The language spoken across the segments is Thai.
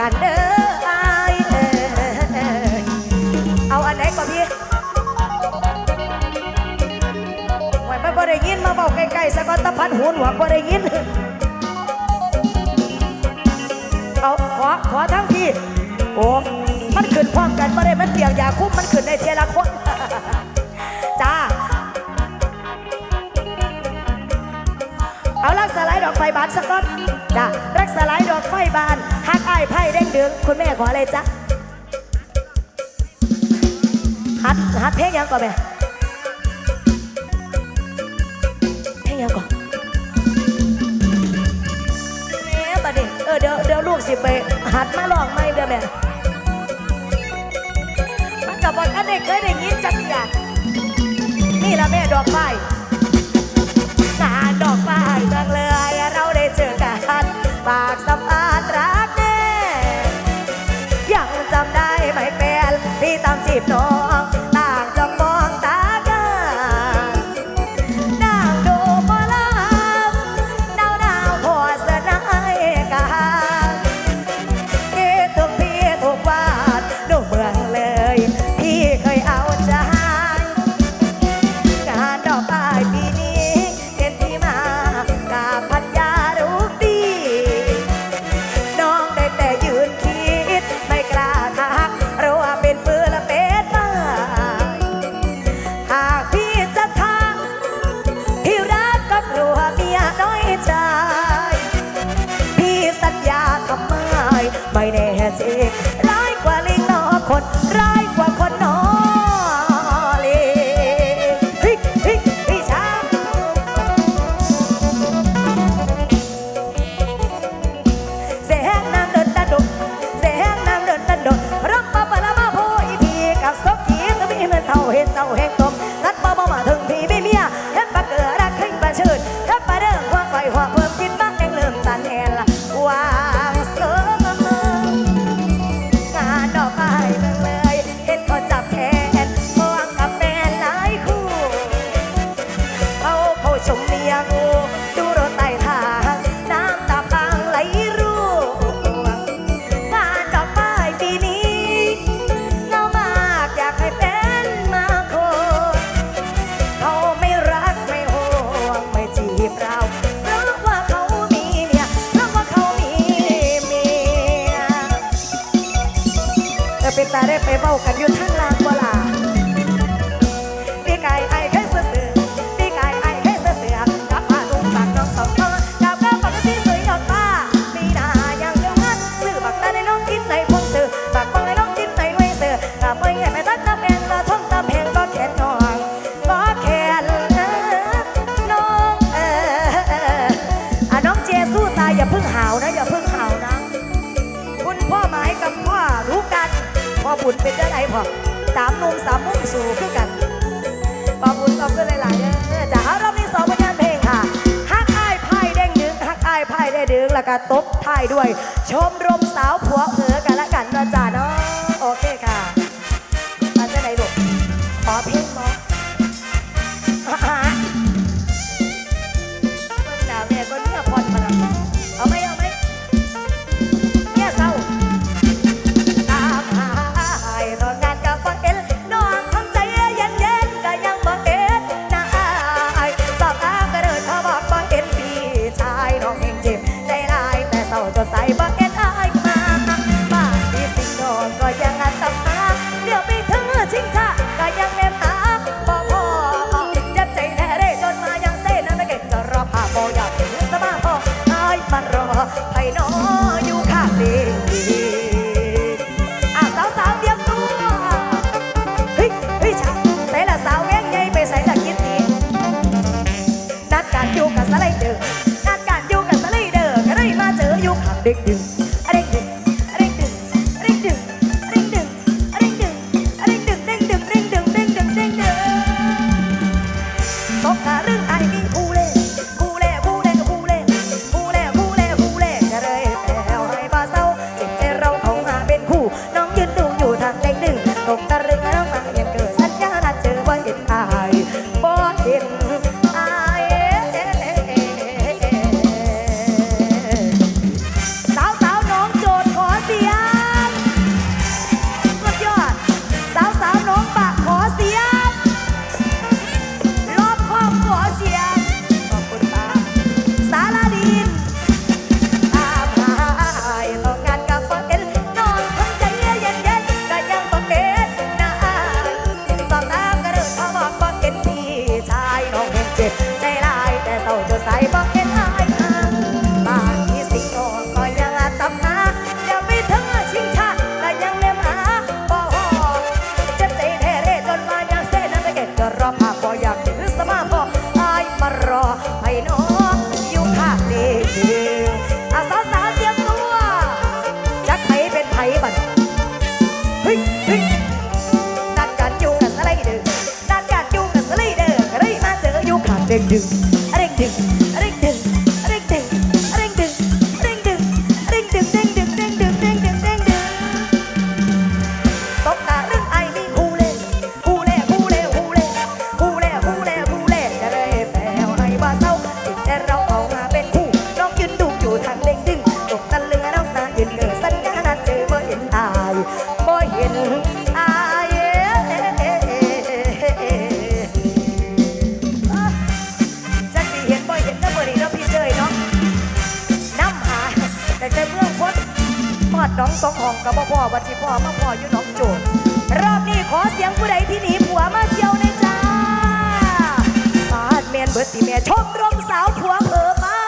กันเด้ออยเออเอาอันไหนก่อนพี่ไม่ไม่บ่ได้ยินมาบอกใกลๆสะกวันตะพันหูหัวกบ่ได้ยินเอาขอขอทั้งพี่โอ้มันเกินความกันไม่ได้มันเปียกยาคุ้มมันเกินในเทีละคน ดอกไฟบานสักก้อนจ้ะรักสลายดอกไฟบานหักไอ้ไพ่เด้งดึงคุณแม่ขออะไรจ๊ะฮัดฮัดเพลงยังก่อนแม่เพลงยังก่อนแม่บัดนี้เออเดี๋ยวเดี๋ยวลูกสิไปหัดมาลองไม่เดี๋ยวแม่มันกับว่าก็เด็กเคยได้ยินจังจ้ะนี่ละแม่ดอกไฟ จังเลยเราได้เจอกันปากสัมภาษณ์รักแน่ยังจำได้ไม่เป็นพี่ตามจีบน้อง หนุ่มสามมุ่งสู่ขึ้นกันขอบคุณขอบคุณหลายๆเด้อจ้ะเาเรามีสองผลงานเพลงค่ะฮักอ้ายไพ่เด้งดึงฮักอ้ายไพ่ได้ดึงแล้วก็ตบท้ายด้วย ชมรมสาวผัวเผลอกันละกันนะจ๊ะ ดึงอะเร่งดึงอะเร่งดึงอะเร่งดึงเร่งดึงเร่งดึงเร่งดึงเร่งดึงเร่งดึงเร่งดึงตบหน้าเร่งไอนี่ฮูเล่ฮูเล่ฮูเล่ฮูเล่ฮูเล่ฮูเล่ฮูเล่จะได้แปลให้ว่าเศร้าจิแต่เราเอามาเป็นคู่น้องยืนดูอยู่ทางเล่งดึงตกตะลึงน้องตายืนเกิดสัญญาณเจอบ่เห็นอายบ่เห็น สองห้องกับพ่อวัดที่พ่อมาพ่ออยู่หน้องโจดรอบนี้ขอเสียงผู้ใดที่หนีผัวมาเที่ยวในจ้าปาดเมียนเบิดสิแม่ชมรมสาวผัวเผลอมา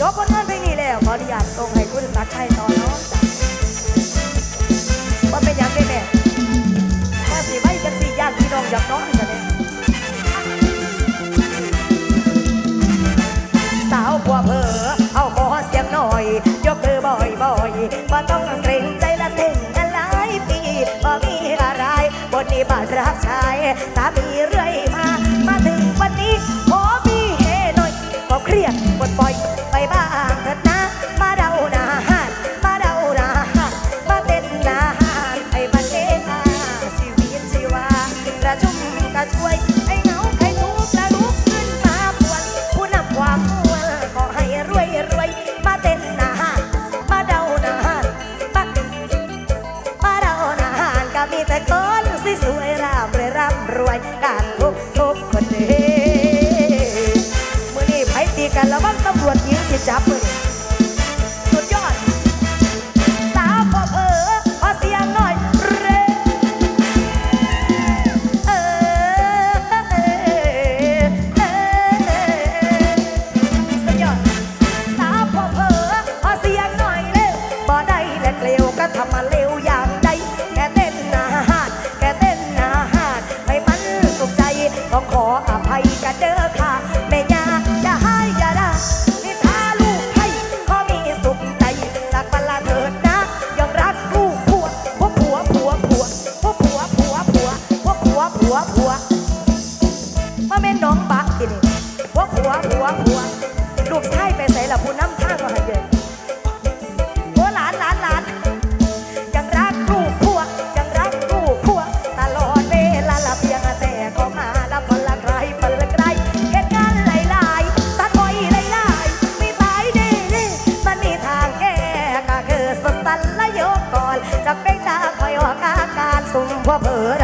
จบผลงานเพลงนี้แล้วขออนุญาตส่งให้คุณสักชัย ยกมือบ่อยบ่อยบ่ต้องเกรงใจละเต้นกันหลายปีบ่มีอะไรบนนี้บาดรักชายสามีเรื่อยมา มาถึงวันนี้ขอมีเฮหน่อยก็เครียดปลดปล่อยไปบ้างเถิดนะ มาเดาหนาหานมาเดาหนาหานมาเต้นหนาหานให้มันเอะอาชีวิตชีวากระชุ่มกระชวย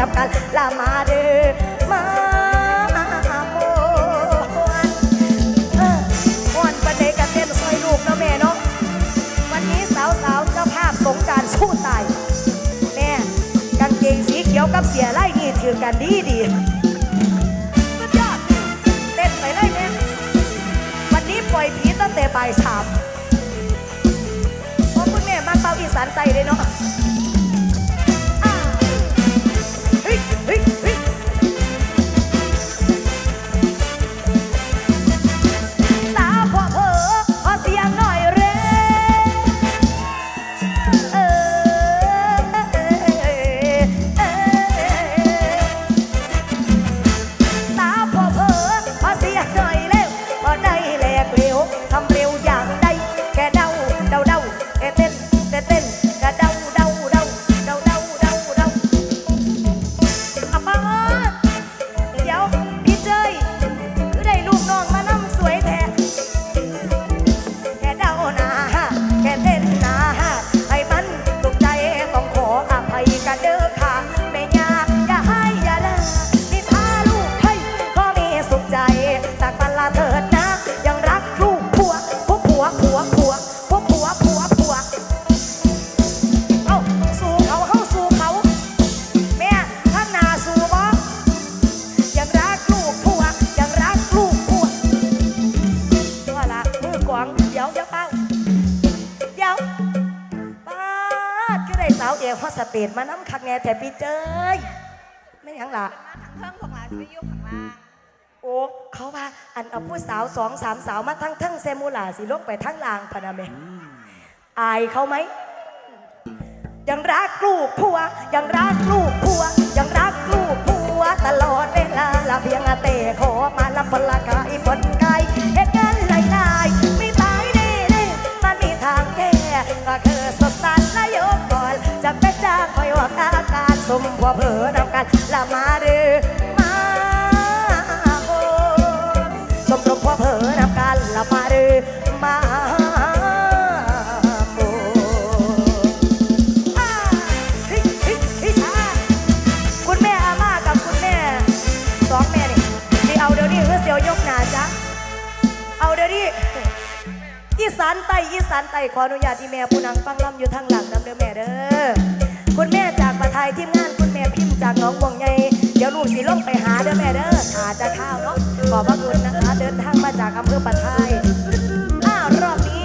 วเผลอรับกันละมาเด้อมามวนเออม่วนประเดกันเต้นซอยลูกนะแม่เนาะวันนี้สาวๆเจ้าภาพสงการสู้ตายแม่กางเกงสีเขียวกับเสียไล่นี่ถือกันดีดีสุดยอดเต้นไปเลยแม่วันนี้ปล่อยผีตั้งแต่บ่ายสามเพราะคุณแม่มาเป่าอีสานใจเลยเนาะ ตดมาน้ำคักแน่แต่พี่เจยไม่นหยังล่ะมาทางเครื่องของหลานจะไปยุ่งข้างล่างโอ้เขาว่าอันเอาผู้สาวสองสามสาวมาทั้งทั้งเซมูลาสิลกไปทั้งลางพะนะเมอายเขาไหมยังรักลูกผัว ยังรักลูกผัว ยังรักลูกผัววตลอดเวลาละเพียงเตะขอมาละพละกายบนกาย จากอยว่าอาการสมพวเผลอนำกันละมาเดือมาโอสมสมพวเผลอนำกันละมาเดือมาโออ่าฮิฮิฮิชาคุณแม่อาม่ากับคุณแม่สองแม่นี่ที่เอาเดี๋ยวนี้เพื่อเสียวยกหนาจ้ะเอาเดี๋ยวนี้อีสานไตอีสานไตขออนุญาตที่แม่ผู้นังฟังลำอยู่ทางหลังนำเด้อแม่เด้อ มากประไทยทีมงานคุณแม่พิมพ์จากน้องวงใหญ่เดี๋ยวลูกสิลงไปหาเด้อแม่เด้อขาจะข้าวเนาะขอบพระคุณนะคะ เดินทางมาจากอำเภอประไทยอ้าวรอบนี้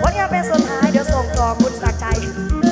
ผลงานเป็นสุดท้ายเดี๋ยวส่งต่อคุณสักใจ